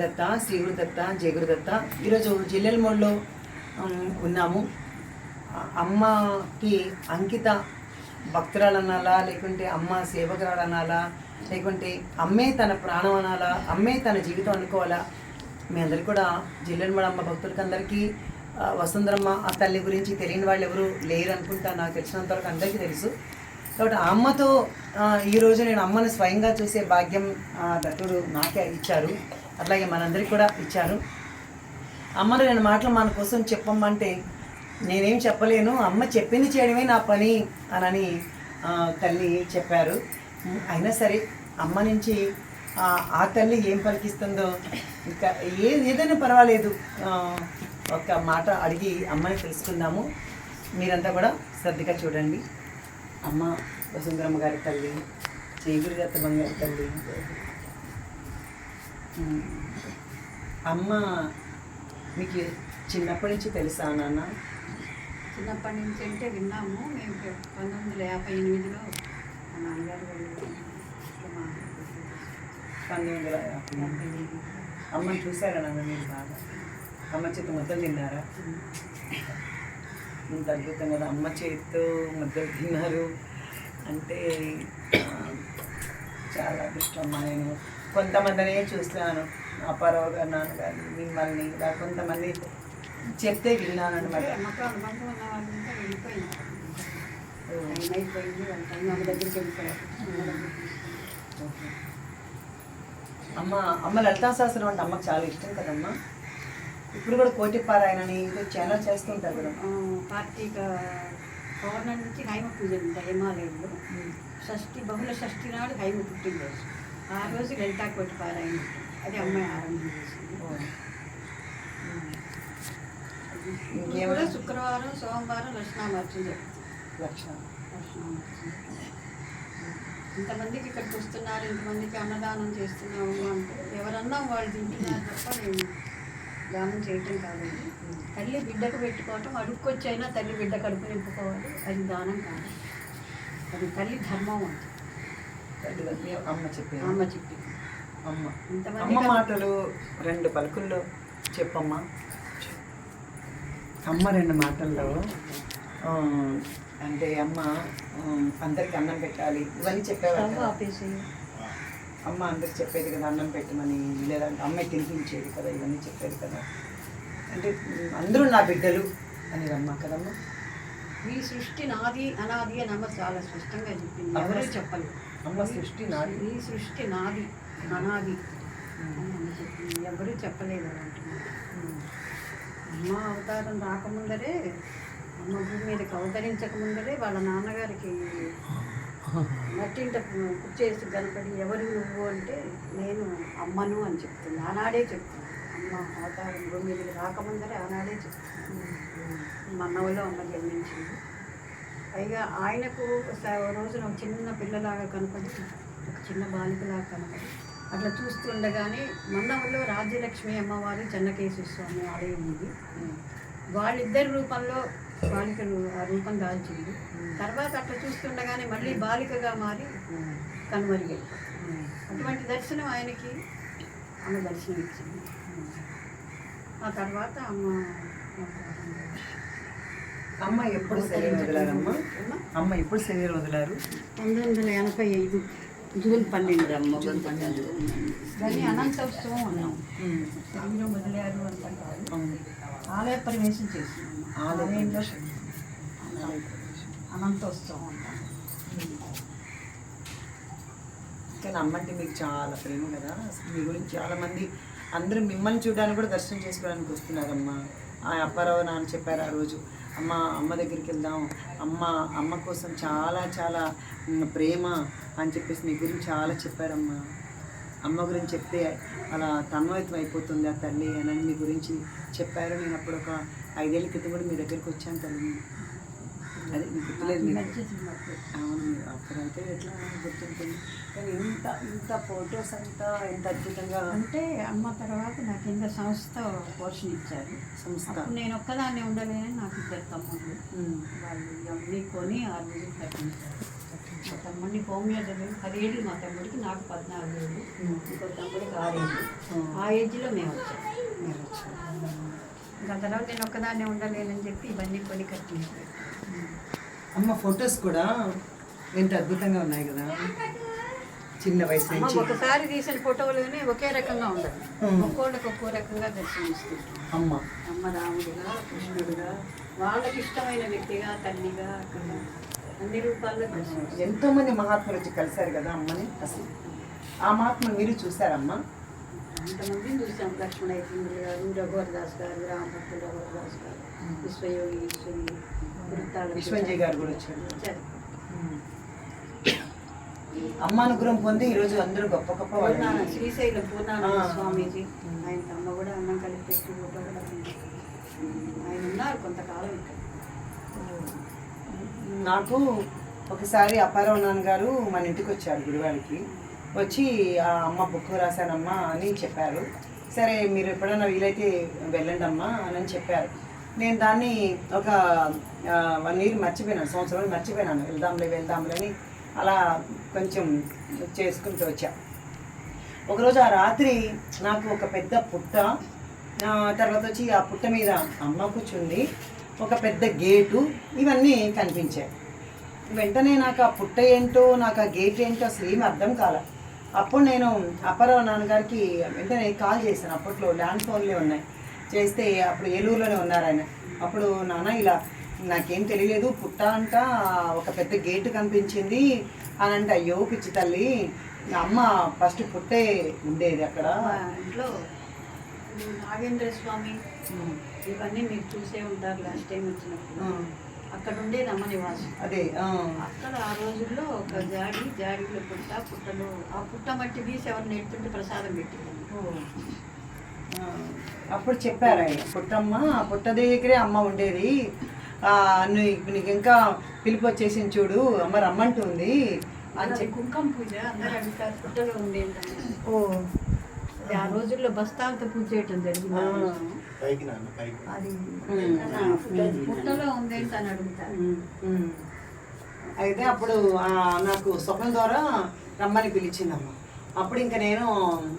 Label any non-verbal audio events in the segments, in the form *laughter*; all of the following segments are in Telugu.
దత్త శ్రీగురు దత్త జయ గురుదత్త ఈరోజు జిల్లెల మోడ్లో ఉన్నాము. అమ్మకి అంకిత భక్తురాలనాలా లేకుంటే అమ్మ సేవకురాలు అనాలా లేకుంటే అమ్మే తన ప్రాణం అనాలా అమ్మే తన జీవితం అనుకోవాలా? మీ అందరు కూడా జిల్లెల అమ్మ భక్తులకి అందరికీ వసుంధరమ్మ ఆ తల్లి గురించి తెలియని వాళ్ళు ఎవరు లేరు అనుకుంటా నాకు తెలిసినంత వరకు అందరికీ తెలుసు. కాబట్టి ఆ అమ్మతో ఈరోజు నేను అమ్మను స్వయంగా చూసే భాగ్యం దత్తుడు నాకే ఇచ్చారు. అట్లాగే మనందరికి కూడా ఇచ్చారు. అమ్మను రెండు మాటలు మన కోసం చెప్పమ్మంటే నేనేం చెప్పలేను. అమ్మ చెప్పింది చేయడమే నా పని అనని తల్లి చెప్పారు. అయినా సరే అమ్మ నుంచి ఆ, తల్లి ఏం పలికిస్తుందో ఇంకా ఏ ఏదైనా పర్వాలేదు. ఒక మాట అడిగి అమ్మని తెలుసుకుందాము. మీరంతా కూడా శ్రద్ధగా చూడండి. అమ్మ వసుంధరమ్మ గారి తల్లి చేగురి దత్త గారి తల్లి అమ్మ మీకు చిన్నప్పటి నుంచి తెలుసా నాన్న? చిన్నప్పటి నుంచి అంటే విన్నాము. మేము పంతొమ్మిది వందల యాభై ఎనిమిదిలో మా నాన్నగారు పంతొమ్మిది వందల యాభై. అమ్మని చూసారా నాన్న మీరు బాగా? అమ్మ చేత ముద్దలు తిన్నారా? ఇంత అద్భుతం కదా అమ్మ చేతితో ముద్దలు తిన్నారు. అంటే చాలా అదృష్టం నేను. కొంతమందినే చూస్తున్నాను అప్పారావు గారు నాన్నగారు మిమ్మల్ని ఇలా కొంతమంది చెప్తే విన్నాను అనమాట అమ్మ అమ్మ లలితా శాస్త్రం అంటే అమ్మకి చాలా ఇష్టం కదమ్మా. ఇప్పుడు కూడా కోటి పారాయణని ఇంకా ఛానల్ చేస్తుంటారు కదా. కార్తీక పౌర్ణమి నుంచి హైమ పూజ ఉంటాయి హిమాలయంలో. షష్ఠి బహుళ షష్ఠి నాడు హైమ పుట్టినరోజు. ఆ రోజు లలితా కోటి పారాయణ. అది అమ్మాయి ఆరంభం చేసింది. కూడా శుక్రవారం సోమవారం లక్ష్మణామర్చన జరుగుతుంది. లక్ష లక్ష్మణామర్చన. ఇంతమందికి ఇక్కడికి వస్తున్నారు ఇంతమందికి అన్నదానం చేస్తున్నాము అంటే ఎవరన్నా వాళ్ళు తింటున్నారు తప్ప మేము దానం చేయటం కాదండి తల్లి బిడ్డకు పెట్టుకోవటం అడుక్కొచ్చైనా తల్లి బిడ్డ కడుపు నింపుకోవాలి. అది దానం కాదు. అది తల్లి ధర్మం అంటే అమ్మ చెప్పేది. అమ్మ చెప్పింది. అమ్మ. అమ్మ మాటలు రెండు పలుకుల్లో చెప్పమ్మా. అమ్మ రెండు మాటల్లో అంటే అమ్మ అందరికి అన్నం పెట్టాలి. ఇవన్నీ. ఆపేసి అమ్మ అందరికి చెప్పేది కదా అన్నం పెట్టమని లేదంటే అమ్మాయి తినిపించేది కదా ఇవన్నీ చెప్పేది కదా. అంటే అందరూ నా బిడ్డలు అనేది అమ్మ కదమ్మా. ఈ సృష్టి నాది అనాది అని అమ్మ చాలా స్పష్టంగా చెప్పింది. ఎవరూ చెప్పలేదు. అమ్మ సృష్టి నాది. నీ సృష్టి నాది అనాది. అని ఎవరూ చెప్పలేదు అంటున్నారు మాట. అమ్మ అవతారం రాకముందరే అమ్మ భూమి మీదకి అవతరించక ముందరే వాళ్ళ నాన్నగారికి మట్టింట చేసి కనపడి ఎవరు నువ్వు అంటే నేను అమ్మను అని చెప్తుంది. ఆనాడే చెప్తుంది. అమ్మ అవతారం భూమి మీదకి రాకముందరే ఆనాడే చెప్తుంది. మన్నవలో అమ్మ జన్మించింది. పైగా ఆయనకు రోజున ఒక చిన్న పిల్లలాగా కనపడి ఒక చిన్న బాలికలాగా కనపడి అట్లా చూస్తుండగానే మన్నవలో రాజ్యలక్ష్మి అమ్మవారు చెన్నకేశ్వర స్వామి ఆలయం ఉంది. వాళ్ళిద్దరి రూపంలో బాలికలు ఆ రూపం దాల్చింది. తర్వాత అట్లా చూస్తుండగానే మళ్ళీ బాలికగా మారి కనుమరుగైపోతుంది అటువంటి దర్శనం ఆయనకి అమ్మ దర్శనం ఇచ్చింది ఆ తర్వాత అమ్మ అమ్మ ఎప్పుడు శరీరం వదిలారమ్మా? అమ్మ ఎప్పుడు శరీరం వదిలారు? పంతొమ్మిది వందల ఎనభై ఐదు. జూన్ పన్నెండు అమ్మ దాన్ని అనంతోత్సవం అన్నాం. శరీరం వదిలేరు అంత కాదు. ఆలయ ప్రవేశం చేసినాం. ఆలయ ఆలయంలో ప్రవేశం. అనంతోత్సవం అంటాం. కానీ అమ్మ అంటే మీకు చాలా ప్రేమ కదా. అసలు మీ గురించి చాలా మంది అందరూ మిమ్మల్ని చూడడానికి కూడా దర్శనం చేసుకోవడానికి వస్తున్నారమ్మా. ఆ అప్పారావు నాన్న చెప్పారు ఆ రోజు. అమ్మ అమ్మ దగ్గరికి వెళ్దాం అమ్మ అమ్మ కోసం చాలా చాలా ప్రేమ అని చెప్పేసి మీ గురించి చాలా చెప్పారమ్మా అమ్మ గురించి చెప్తే అలా తన్మయత్వం అయిపోతుంది ఆ తల్లి అని మీ గురించి చెప్పారు. నేను అప్పుడు ఒక ఐదేళ్ళ క్రితం కూడా మీ దగ్గరికి వచ్చాను తల్లి. అదే గుర్తులేదు అవును అప్పుడైతే ఎట్లా గుర్తుంటుంది. కానీ ఇంత ఇంత ఫొటోస్ అంతా ఎంత అద్భుతంగా అంటే అమ్మ తర్వాత నాకు కింద సంస్థ పోషణ ఇచ్చారు. సంస్థ. నేను ఒక్కదాన్నే ఉండలేనని నాకు ఇద్దరు తమ్ముళ్ళు. వాళ్ళు ఇవన్నీ కొని ఆ రోజు కట్టించారు మా తమ్ముడిని హోమియో చదివి పదిహేళ్ళు మా తమ్ముడికి నాకు పద్నాలుగు ఏళ్ళు. ఇంకో తమ్ముడికి ఆరేళ్ళు ఆ ఏజ్లో మేము వచ్చాం. మీరు వచ్చారు. ఇంకా తర్వాత నేను ఒక్కదాన్నే ఉండలేనని చెప్పి ఇవన్నీ కొని కట్టించి అమ్మ ఫొటోస్ కూడా ఎంత అద్భుతంగా ఉన్నాయి కదా. చిన్న వయసు నుంచి. ఒకసారి తీసిన ఫోటోలోనే ఒకే రకంగా ఉండదు. ఒక్కోళ్ళకి ఒక్కో రకంగా దర్శనమిస్తుంది. అమ్మ. అమ్మ రాముడిగా కృష్ణుడిగా వాళ్ళకి ఇష్టమైన వ్యక్తిగా తల్లిగా అక్కడ అన్ని రూపాల్లో దర్శనమిస్తుంది. ఎంతో మంది మహాత్ములు వచ్చి కలిశారు కదా అమ్మని అసలు. ఆ మహాత్ములు మీరు చూసారమ్మా అంతమందిని చూసాం లక్ష్మణ యతీంద్రులు గారు రఘువర్ దాస్ గారు రామభక్తులు రఘువర్ దాస్ గారు విశ్వయోగి ఈశ్వరి వృత్తాల విశ్వంజయ్ గారు కూడా వచ్చారు. అమ్మ అనుగ్రహం పొంది ఈరోజు అందరూ గొప్ప గొప్ప వాళ్ళు శ్రీశైలం పూర్ణానంద. స్వామీజీ ఆయన అమ్మ కూడా అన్నం కలిపి పెట్టి ఫోటో కూడా. ఆయన ఉన్నారు కొంతకాలం ఇక్కడ నాకు ఒకసారి అప్పారావు నాన్న గారు మన ఇంటికి వచ్చారు గుడివాడికి వచ్చి ఆ అమ్మ బుక్ రాశానమ్మా అని చెప్పారు. సరే మీరు ఎప్పుడైనా వీలైతే వెళ్ళండి అమ్మా అని చెప్పారు. నేను దాన్ని ఒక వన్ ఇయర్ మర్చిపోయినాను సంవత్సరం మర్చిపోయినాను. వెళ్దాంలే వెళ్దాంలే అని అలా కొంచెం చేసుకుంటూ వచ్చా. ఒకరోజు ఆ రాత్రి నాకు ఒక పెద్ద పుట్ట తర్వాత వచ్చి ఆ పుట్ట మీద అమ్మ కూర్చుంది. ఒక పెద్ద గేటు ఇవన్నీ కనిపించాయి. వెంటనే నాకు ఆ పుట్ట ఏంటో నాకు ఆ గేట్ ఏంటో అసలు ఏమి అర్థం కాలే. అప్పుడు నేను అప్పారావు నాన్నగారికి వెంటనే కాల్ చేశాను. అప్పట్లో ల్యాండ్ ఫోన్లే ఉన్నాయి. చేస్తే అప్పుడు ఏలూరులోనే ఉన్నారు ఆయన. అప్పుడు నాన్న ఇలా నాకేం తెలియలేదు పుట్ట అంట ఒక పెద్ద గేటు కనిపించింది అని అంటే అయ్యో పిచ్చి తల్లి నా అమ్మ ఫస్ట్ పుట్టే ఉండేది అక్కడ. ఇంట్లో నాగేంద్ర స్వామి ఇవన్నీ మీరు చూసే ఉంటారు లాస్ట్ టైం వచ్చినప్పుడు. అక్కడ ఉండేది అమ్మ నివాసం అదే అక్కడ ఆ రోజుల్లో ఒక జాడి జాడీలో పుట్ట పుట్టలో ఆ పుట్ట మట్టి తీసి ఎవరిని ఎడుతుంటే ప్రసాదం పెట్టింది. అప్పుడు చెప్పారు ఆయన పుట్టమ్మ ఆ పుట్ట దగ్గరే అమ్మ ఉండేది. నీకు ఇంకా పిలుపు వచ్చేసింది చూడు అమ్మ రమ్మంటుంది. అని చెప్పి. కుంకుమ పూజ అందరూ అడుగుతారు పుట్టలో ఉండేది ఓ. ఆ రోజుల్లో బస్తాలతో పూజ చేయటం జరిగింది. పైకి నాన్న పైకి అది. పుట్టలో ఉందేంటి అని. అయితే అప్పుడు నాకు స్వప్నం ద్వారా రమ్మని పిలిచిందమ్మ. అప్పుడు ఇంకా నేను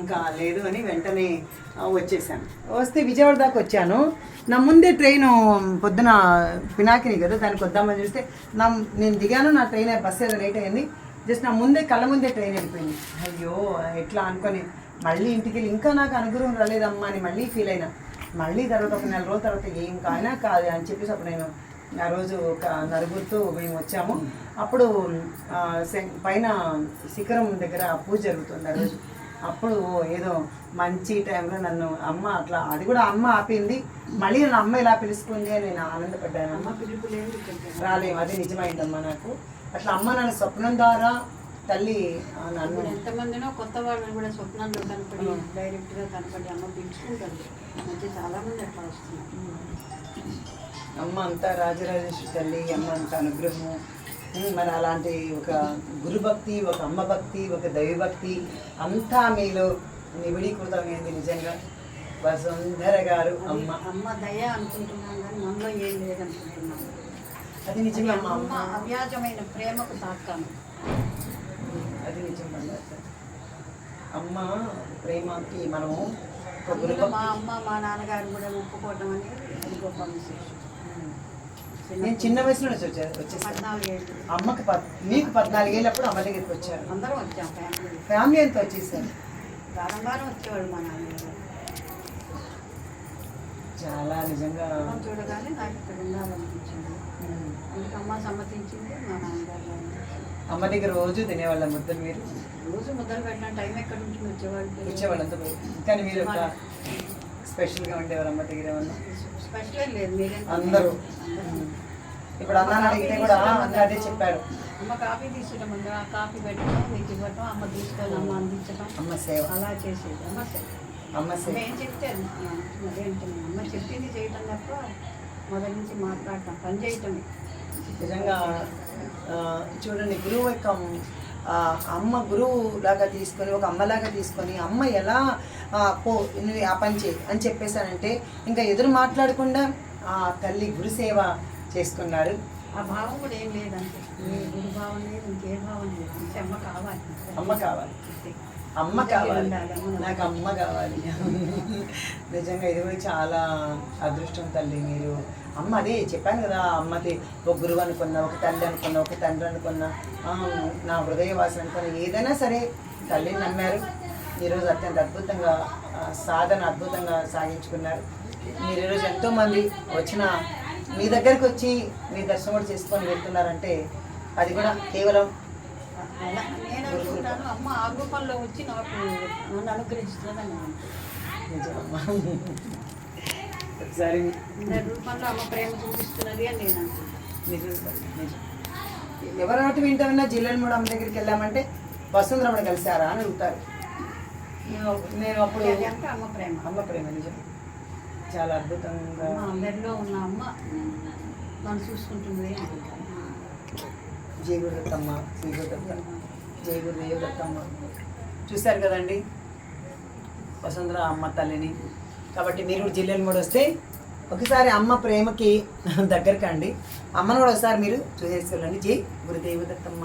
ఇంకా లేదు అని వెంటనే వచ్చేసాను. వస్తే విజయవాడ దాకా వచ్చాను. నా ముందే ట్రైన్ పొద్దున పినాకిని కదా దానికి వద్దామని చూస్తే నా నేను దిగాను నా ట్రైన్ బస్సు ఏదో లేట్ అయింది. జస్ట్ నా ముందే కళ్ళ ముందే ట్రైన్ వెళ్ళిపోయింది. అయ్యో ఎట్లా అనుకొని మళ్ళీ ఇంటికి వెళ్ళి ఇంకా నాకు అనుగ్రహం రాలేదమ్మా అని మళ్ళీ ఫీల్ అయినా. మళ్ళీ తర్వాత ఒక నెల రోజుల తర్వాత ఏం కానా కాదు అని చెప్పేసి అప్పుడు నేను ఆ రోజు ఒక నలుగురితో మేము వచ్చాము. అప్పుడు పైన శిఖరం దగ్గర పూజ జరుగుతుంది ఆ రోజు. అప్పుడు ఏదో మంచి టైంలో నన్ను అమ్మ అట్లా అది కూడా అమ్మ ఆపింది. మళ్ళీ నన్ను అమ్మ ఇలా పిలుచుకుంది అని నేను ఆనందపడ్డాను అమ్మ పిలుపు రాలేము అది నిజమైందమ్మా నాకు. అట్లా అమ్మ నన్ను స్వప్నం ద్వారా తల్లి నన్ను. ఎంతమందినో కొత్త వాళ్ళని కూడా స్వప్నంలో కనపడి డైరెక్ట్గా కనపడి అమ్మ పిలుచుకుంటారు మధ్య చాలా మంది అట్లా వస్తున్నారు. అమ్మ అంతా రాజరాజేశ్వరి తల్లి అమ్మ అంత అనుగ్రహము. మరి అలాంటి ఒక గురు భక్తి ఒక అమ్మ భక్తి ఒక దైవ భక్తి అంతా మీలో నిబిడీకృతమైంది నిజంగా. వసుంధర గారు అమ్మ. అమ్మ దయ అనుకుంటున్నాం కానీ మనలో ఏం లేదనుకుంటున్నాం అది అది నిజమే అమ్మ అమ్మ. అమ్మ అవ్యాజమైన ప్రేమకు తాకాను అది నిజం బంగారు. అమ్మ ప్రేమకి మనము మా అమ్మ మా నాన్నగారు కూడా ఒప్పుకోవడం అనేది అది గొప్ప విశేషం. నేను చిన్న వయసులో వచ్చా వచ్చేసాను అమ్మకి పద్ మీకు పద్నాలుగేళ్ళప్పుడు అమ్మ దగ్గరికి వచ్చారు. అందరం వచ్చాం ఫ్యామిలీ ఫ్యామిలీ ఎంత వచ్చేసారు. వారం వచ్చేవాడు మా నాన్నగారు. చాలా నిజంగా చూడగానే నాకు ఇక్కడ ఉండాలనిపించింది ఉమ్. అందుకు అమ్మ సమ్మతించింది మా నాన్నగారు అమ్మ దగ్గర రోజు తినేవాళ్ళ ముద్దలు మీరు? రోజు ముద్దలు పెట్టిన టైం ఎక్కడ నుంచి వచ్చేవాళ్ళు? వచ్చేవాళ్ళంతా కానీ మీరు స్పెషల్గా ఉండేవారు అమ్మ దగ్గర ఏమన్నా? స్పెషల్ లేదు మీరే అందరూ. ఇప్పుడు అన్నాను అడిగితే కూడా అందరూ అదే చెప్పారు అమ్మ కాఫీ తీసుకుంటాం ముందు ఆ కాఫీ పెట్టడం మీకు ఇవ్వటం అమ్మ తీసుకొని అమ్మ అందించడం అమ్మ సేవ. అలా చేసేది. అమ్మ సేవ. అమ్మ సేవ. ఏం చెప్తే అది. అమ్మ చెప్పింది చేయటం తప్ప మొదటి నుంచి మాట్లాడటం పని చేయటమే. నిజంగా చూడండి గురువు యొక్క అమ్మ గురువు లాగా తీసుకొని ఒక అమ్మలాగా తీసుకొని అమ్మ ఎలా పో నువ్వు ఆ పని చేయి అని చెప్పేశానంటే ఇంకా ఎదురు మాట్లాడకుండా ఆ తల్లి గురు సేవ చేసుకున్నారు. ఆ భావం కూడా ఏం లేదంటే ఏ గురు భావం లేదు ఇంకే భావం లేదు. అంటే అమ్మ కావాలి. అమ్మ కావాలి. అమ్మ కావాలి. నాకు అమ్మ కావాలి. *laughs* నిజంగా ఇది కూడా చాలా అదృష్టం తల్లి మీరు. అమ్మ అదే చెప్పాను కదా అమ్మకి ఒక గురువు అనుకున్నా ఒక తల్లి అనుకున్నా ఒక తండ్రి అనుకున్నా. నా హృదయవాసి అనుకున్నా. ఏదైనా సరే తల్లిని నమ్మారు. ఈరోజు అత్యంత అద్భుతంగా సాధన అద్భుతంగా సాగించుకున్నారు. మీరు ఈరోజు ఎంతోమంది వచ్చిన మీ దగ్గరికి వచ్చి మీ దర్శనం కూడా చేసుకొని వెళ్తున్నారంటే అది కూడా కేవలం నేను అనుకుంటాను అమ్మ ఆ రూపంలో వచ్చి నాకు నన్ను అనుగ్రహిస్తున్నదని నేను అనుకుంటాను. నిజమమ్మా. ఒకసారి రూపంలో అమ్మ ప్రేమ చూపిస్తున్నది అని నేను నిజం ఎవరు ఒకటి వింటామన్నా జిల్లెల మూడు అమ్మ దగ్గరికి వెళ్ళామంటే వసుంధరమ్మడ కలిసారా అని అడుగుతారు నేను అప్పుడు అమ్మ ప్రేమ. అమ్మ ప్రేమ నిజం. చాలా అద్భుతంగా అందరిలో ఉన్న అమ్మ నన్ను చూసుకుంటుంది జై గురుదత్తమ్మ శ్రీ గురుదత్త జై గురుదేవ దత్తమ్మ చూశారు కదండి? వసుంధర అమ్మ తల్లిని. కాబట్టి మీరు కూడా వస్తే ఒకసారి అమ్మ ప్రేమకి దగ్గరకండి. అమ్మను కూడా ఒకసారి మీరు చూసేసుకోవాలండి జై గురుదేవ దత్తమ్మ